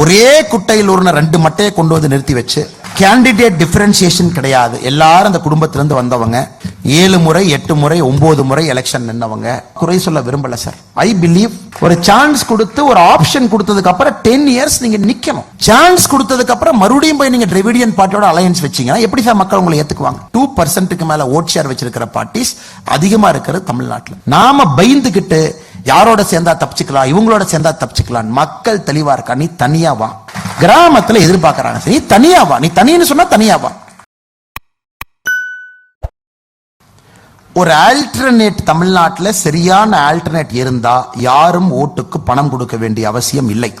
ஒரே குட்டையில் ஒரு ரெண்டு மட்டையை கொண்டு வந்து நிறுத்தி வச்சு கேண்டிடேட் டிஃபரன்சியேஷன் கிடையாது. எல்லாரும் அந்த குடும்பத்திலிருந்து வந்தவங்க. ஏழு முறை எட்டு முறை ஒன்பது முறை எலெக்ஷன் நின்னவங்க. குறை சொல்ல விரும்பல சார் ஐ பிலீவ் ஒரு சான்ஸ் கொடுத்து ஒரு ஆப்ஷன் கொடுத்ததுக்கு அப்புறம் டென் இயர்ஸ் நீங்க நிக்கணும். சான்ஸ் கொடுத்ததுக்கு அப்புறம் மறுபடியும் போய் நீங்க டிரெவிடியன் பார்ட்டியோட அலையன்ஸ் வச்சீங்கன்னா எப்படி சார் மக்கள் உங்களை ஏத்துக்குவாங்க? டூ பர்சன்ட்டுக்கு மேல ஓட் ஷேர் வச்சிருக்கிற பார்ட்டிஸ் அதிகமா இருக்கிறது தமிழ்நாட்டில். நாம பயந்துகிட்டு யாரோட சேர்ந்தா தப்பிச்சுக்கலாம் இவங்களோட சேர்ந்தா தப்பிச்சுக்கலாம். மக்கள் தெளிவா இருக்கா? நீ தனியா வா. கிராமத்துல எதிர்பார்க்கறாங்க. நீ தனியா வா. நீ தனின்னு சொன்னா தனியா வா. ஒரு ஆல்டர்னேட் தமிழ்நாட்டில் சரியான ஆல்டர்னேட் இருந்தா யாரும் ஓட்டுக்கு பணம் கொடுக்க வேண்டிய அவசியம் இல்லை.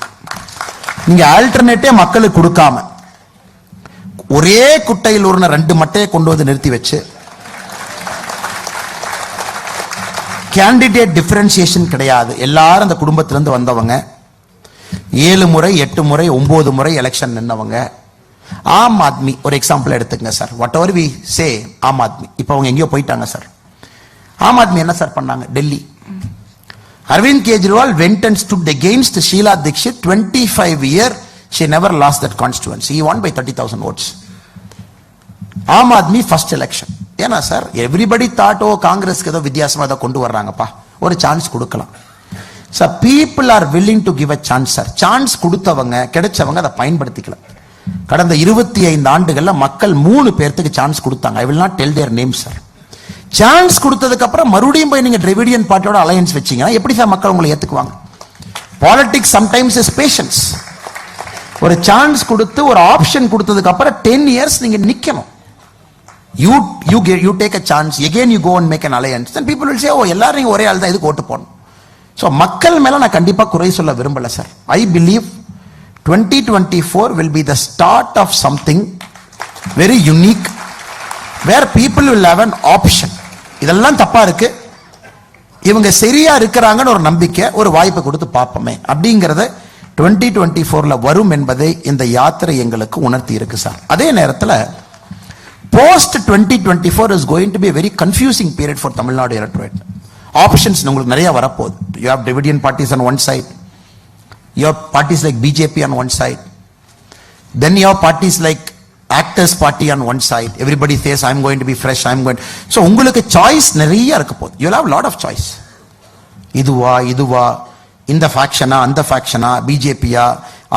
நீங்க ஆல்டர்னேட்டே மக்களுக்கு கொடுக்காம ஒரே குட்டையில் ஒரு ரெண்டு மட்டையை கொண்டு வந்து நிறுத்தி வச்சு கேண்டிடேட் டிஃபரன்சியேஷன் கிடையாது. எல்லாரும் அந்த குடும்பத்திலேருந்து வந்தவங்க. ஏழு முறை எட்டு முறை ஒம்பது முறை எலெக்ஷன் நின்னவங்க. ஆம் ஆத்மி ஒரு எக்ஸாம்பிள் எடுத்துக்கங்க sir whatever we say Aam Aadmi. இப்போ அவங்க எங்கேயோ போயிட்டாங்க சார் ஆம் ஆத்மி என்ன சார் பண்ணாங்க? Delhi. Arvind Kejriwal went and stood against Sheila Dikshit twenty five year she never lost that constituency he one by thirty thousand votes Aam Aadmi first election ஏன்னா sir everybody thought காங்கிரஸ்க்கு ஏதோ வித்தியாசமா ஏதோ கொண்டு வர்றாங்கப்பா. ஒரு chance கொடுக்கலாம். Sir people are willing to give a chance sir chance கொடுத்தவங்க கிடைச்சவங்க அதை பயன்படுத்திக்கல கடந்த இருபத்தி ஐந்து ஆண்டுகளில் மக்கள் மூணு பேர்த்துக்கு சான்ஸ் கொடுத்தாங்க. I will not tell their name sir chance கொடுத்ததுக்கு அப்புறம் மறுபடியும் போய் நீங்க டிரெவிடியன் பார்ட்டியோட அலையன்ஸ் வச்சீங்கன்னா எப்படி சார் மக்கள் உங்களை ஏத்துக்குவாங்க? பாலிடிக்ஸ் சம்டைம்ஸ் இஸ் பேஷன்ஸ் ஒரு சான்ஸ் கொடுத்து ஒரு ஆப்ஷன் கொடுத்ததுக்கு அப்புறம் டென் இயர்ஸ் நீங்க நிக்கணும். You you K you take a chance again you go and make an alliance then people will say oh எல்லாரும் ஒரே ஆள் தான் இதுக்கு ஓட்டு போடணும். ஸோ மக்கள் மேலே நான் கண்டிப்பாக குறை சொல்ல விரும்பலை sir I believe twenty twenty four will be the start of something very unique where people will have an option இதெல்லாம் தப்பாக இருக்கு. இவங்க சரியா இருக்கிறாங்கன்னு ஒரு நம்பிக்கை ஒரு வாய்ப்பை கொடுத்து பார்ப்போமே. அப்படிங்கிறத டுவெண்ட்டி டுவெண்ட்டி ஃபோரில் வரும் என்பதை இந்த யாத்திரை எங்களுக்கு உணர்த்தி இருக்கு சார் அதே நேரத்தில் post twenty twenty four is going to be very confusing period for Tamil Nadu electorate options உங்களுக்கு நிறைய வரப்போகுது. You have Dravidian parties on one side you have parties like BJP on one side then you have parties like actors party on one side. Everybody says going going to be fresh i'm going so உங்களுக்கு choice நிறைய இருக்க போகுது. You have lot of choice இதுவா இதுவா இந்த ஃபேக்ஷனா அந்த ஃபேக்ஷனா பிஜேபியா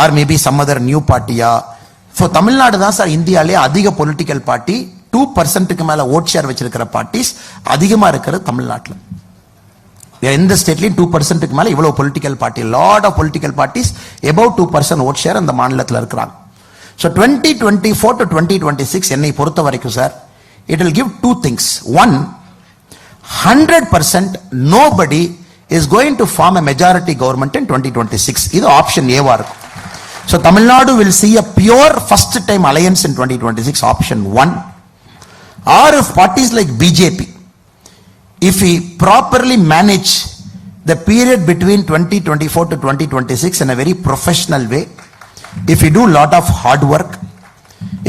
or maybe some other new பார்ட்டியா so Tamil Nadu தான் சார் இந்தியாவிலே அதிக பொலிட்டிக்கல் பார்ட்டி டூ பர்சன்ட்டுக்கு மேலே ஓட் ஷேர் வச்சிருக்கிற பார்ட்டிஸ் அதிகமாக இருக்கிறது தமிழ்நாட்டில். எந்த ஸ்டேட்லையும் டூ பர்சன்ட்டுக்கு மேலே இவ்வளோ political party lot of political parties above two percent vote share அந்த மாநிலத்தில் இருக்கிறாங்க. So twenty twenty four to twenty twenty six என்னை பொறுத்த வரைக்கும் sir it will give two things one hundred percent nobody is going to form a majority government in twenty twenty six இது option ஏவா இருக்கும். So Tamil Nadu will see a pure first time alliance in 2026 option 1 or if parties like BJP if we properly manage the period between 2024 to 2026 in a very professional way if we do lot of hard work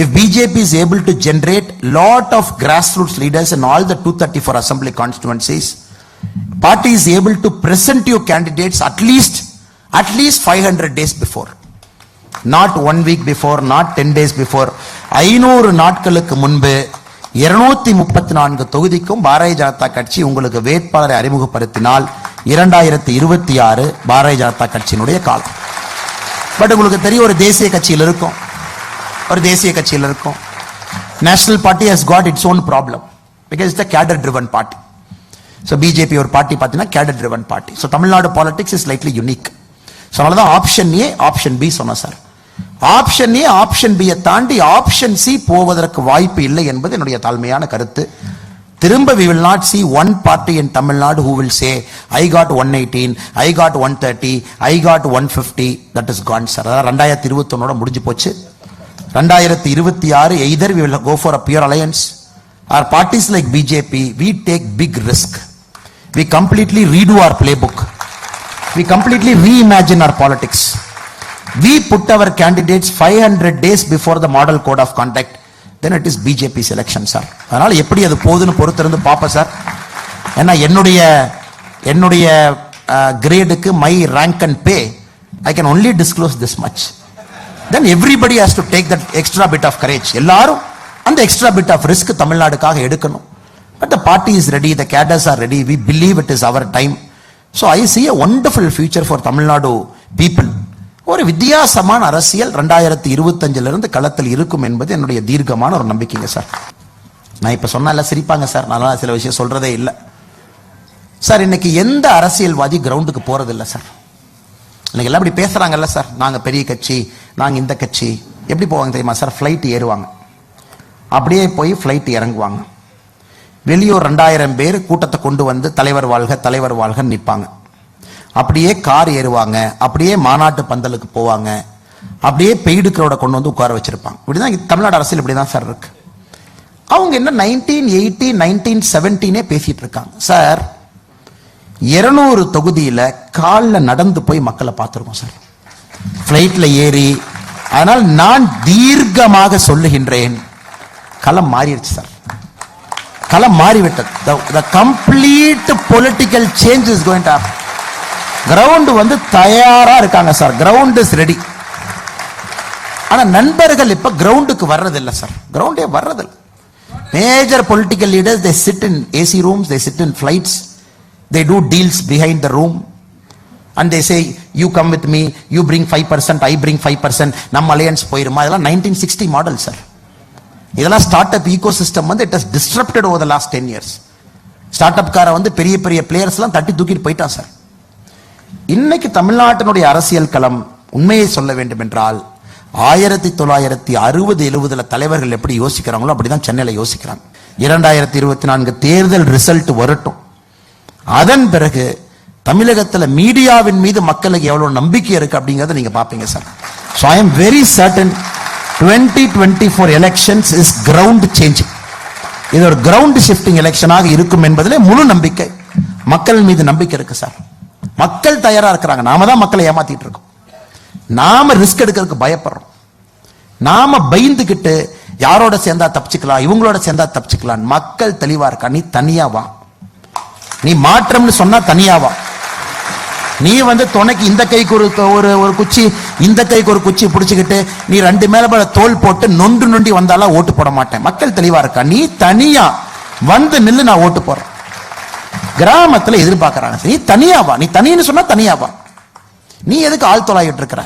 if BJP is able to generate lot of grassroots leaders in all the 234 assembly constituencies, party is able to present you candidates at least at least 500 days before. Not one week before not ten days before ஐநூறு நாட்களுக்கு முன்பு இருநூத்தி முப்பத்தி நான்கு தொகுதிக்கும் பாரதிய ஜனதா கட்சி உங்களுக்கு வேட்பாளரை அறிமுகப்படுத்தினால் இரண்டாயிரத்தி இருபத்தி ஆறு பாரதிய ஜனதா கட்சியினுடைய காலம். பட் உங்களுக்கு தெரியும் ஒரு தேசிய கட்சியில் இருக்கும். ஒரு தேசிய கட்சியில் இருக்கும். National party has got its own problem because its cadre driven party so BJP ஒரு பார்ட்டி பார்த்தீங்கன்னா cadre driven party so Tamil Nadu politics is lightly unique so அதனால தான் ஆப்ஷன் ஏ ஆப்ஷன் பி சொன்னேன் சார் ஆப்ஷன் ஏ ஆப்ஷன் பியை தாண்டி option C போவதற்கு வாய்ப்பு இல்லை என்பது என்னுடைய தாழ்மையான கருத்து. திரும்ப we will not see one party in Tamil Nadu who will say I got one eighteen I got one thirty I got one fifty that is gone sir அதாவது ரெண்டாயிரத்தி இருபத்தொன்னோட முடிஞ்சு போச்சு. ரெண்டாயிரத்தி இருபத்தி ஆறு either we will go for a pure alliance or parties like BJP we take big risk we completely read our playbook we completely reimagine our politics. We put our candidates 500 days before the model code of conduct. Then it is BJP selection sir அதனால் எப்படி அது போகுதுன்னு பொறுத்திருந்து பார்ப்பேன் sir ஏன்னா என்னுடைய என்னுடைய கிரேடுக்கு my rank and pay I can only disclose this much then everybody has to take that extra bit of courage எல்லாரும் அந்த எக்ஸ்ட்ரா பிட் ஆஃப் ரிஸ்க் தமிழ்நாடுக்காக எடுக்கணும். But the party is ready the cadres are ready we believe it is our time so I see a wonderful future for Tamil Nadu people ஒரு வித்தியாசமான அரசியல் ரெண்டாயிரத்தி இருபத்தஞ்சிலிருந்து களத்தில் இருக்கும் என்பது என்னுடைய தீர்க்கமான ஒரு நம்பிக்கைங்க சார். நான் இப்போ சொன்னால சிரிப்பாங்க சார். நல்லா சில விஷயம் சொல்கிறதே இல்லை. சார் இன்னைக்கு எந்த அரசியல்வாதி கிரவுண்டுக்கு போகிறதில்ல இல்லை சார்? இன்னைக்கு எல்லாம் இப்படி பேசுகிறாங்கல்ல சார். நாங்கள் பெரிய கட்சி நாங்கள் இந்த கட்சி. எப்படி போவாங்க தெரியுமா சார்? ஃப்ளைட் ஏறுவாங்க. அப்படியே போய் ஃப்ளைட் இறங்குவாங்க. வெளியூர் ரெண்டாயிரம் பேர் கூட்டத்தை கொண்டு வந்து தலைவர் வாழ்க தலைவர் வாழ்க நிற்பாங்க. அப்படியே கார் ஏறுவாங்க அப்படியே மாநாட்டு பந்தலுக்கு போவாங்க அப்படியே பெய்டு கொண்டு வந்து உட்கார வச்சிருப்பாங்க. இப்படிதான் தமிழ்நாடு அரசியல் இப்படிதான் சார் இருக்கு. அவங்க என்ன நைன்டீன் எயிட்டி நைன்டீன் செவன்டீனே பேசிட்டு இருக்காங்க. சார் இருநூறு தொகுதியில காலில் நடந்து போய் மக்களை பார்த்துருக்கோம் சார். ஃப்ளைட்டில் ஏறி அதனால் நான் தீர்க்கமாக சொல்லுகின்றேன். களம் மாறிடுச்சு சார். களம் மாறிவிட்டது. The complete political change is going to ground வந்து தயாராக இருக்காங்க சார் கிரவுண்ட் இஸ் ரெடி ஆனால் நண்பர்கள் இப்போ கிரவுண்டுக்கு வர்றதில்லை சார் கிரவுண்டே வர்றதில்லை. Major political leaders they sit in AC rooms they sit in flights they do deals behind the room and they say you come with me you bring five percent I bring five percent நம்ம alliance போயிருமா? இதெல்லாம் nineteen sixty model sir இதெல்லாம் start up ecosystem வந்து it has disturbed over the last ten years start up காரை வந்து பெரிய பெரிய பிளேயர்ஸ்லாம் தட்டி தூக்கிட்டு போயிட்டான் சார் இன்னைக்கு தமிழ்நாட்டினுடைய அரசியல் களம் உண்மையை சொல்ல வேண்டும் என்றால் ஆயிரத்தி தொள்ளாயிரத்தி அறுபது எழுபதுல தலைவர்கள் எப்படி யோசிக்கிறாங்களோ அப்படிதான் சென்னையில் யோசிக்கிறாங்க. இரண்டாயிரத்தி இருபத்தி நான்கு தேர்தல் ரிசல்ட் வரட்டும். அதன் பிறகு தமிழகத்துல மீடியாவின் மீது மக்களுக்கு எவ்வளவு நம்பிக்கை இருக்கு அப்படிங்கறத நீங்க பாப்பீங்க sir so I am very certain twenty twenty four elections is ground changing இது ஒரு கிரவுண்ட் ஷிஃப்டிங் எலெக்ஷனாக இருக்கும் என்பதில் முழு நம்பிக்கை. மக்கள் மீது நம்பிக்கை இருக்கு சார். மக்கள் தயாராக இருக்கிறாங்க. நாம தான் மக்களை ஏமாத்திட்டு இருக்கோம். நாம ரிஸ்க் எடுக்கிறதுக்கு பயப்படுறோம். நாம பயந்துக்கிட்டு யாரோட சேர்ந்தா தப்பிச்சுக்கலாம் இவங்களோட சேர்ந்தா தப்பிச்சுக்கலாம். மக்கள் தெளிவா இருக்கா நீ தனியாவா நீ மாற்றம்னு சொன்னா தனியாவா நீ வந்து துணைக்கு இந்த கைக்கு ஒரு ஒரு ஒரு குச்சி இந்த கைக்கு ஒரு குச்சி பிடிச்சிக்கிட்டு நீ ரெண்டு மேல மேல தோல் போட்டு நொண்டு நொண்டி வந்தாலும் ஓட்டு போட மாட்டேன். மக்கள் தெளிவா இருக்கா? நீ தனியா வந்து நில்லு நான் ஓட்டு போறேன் கிராமத்துல எதிர்பார்க்கறாங்க. நீ தனியாவா நீ தனின்னு சொன்னா தனியாவா நீ எதுக்கு ஆள் தொலாயிட்டு இருக்கிற?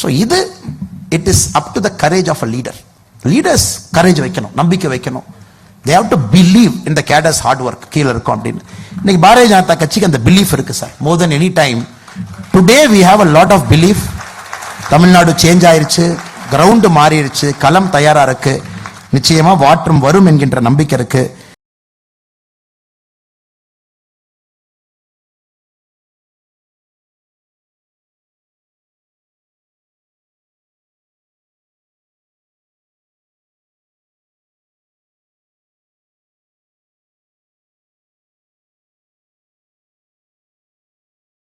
ஸோ இது it is up to the courage of a leader leaders courage வைக்கணும் நம்பிக்கை வைக்கணும். தே ஹவ் டு பிலீவ் இந்த கேடர்ஸ் ஹார்ட் ஒர்க் கீழே இருக்கும் அப்படின்னு. இன்னைக்கு பாரதிய ஜனதா கட்சிக்கு அந்த பிலீஃப் இருக்கு sir more then any time today we have a lot of belief Tamil Nadu change ஆயிருச்சு. கிரவுண்டு மாறிடுச்சு. களம் தயாராக இருக்கு. நிச்சயமாக வாற்றம் வரும் என்கின்ற நம்பிக்கை இருக்குது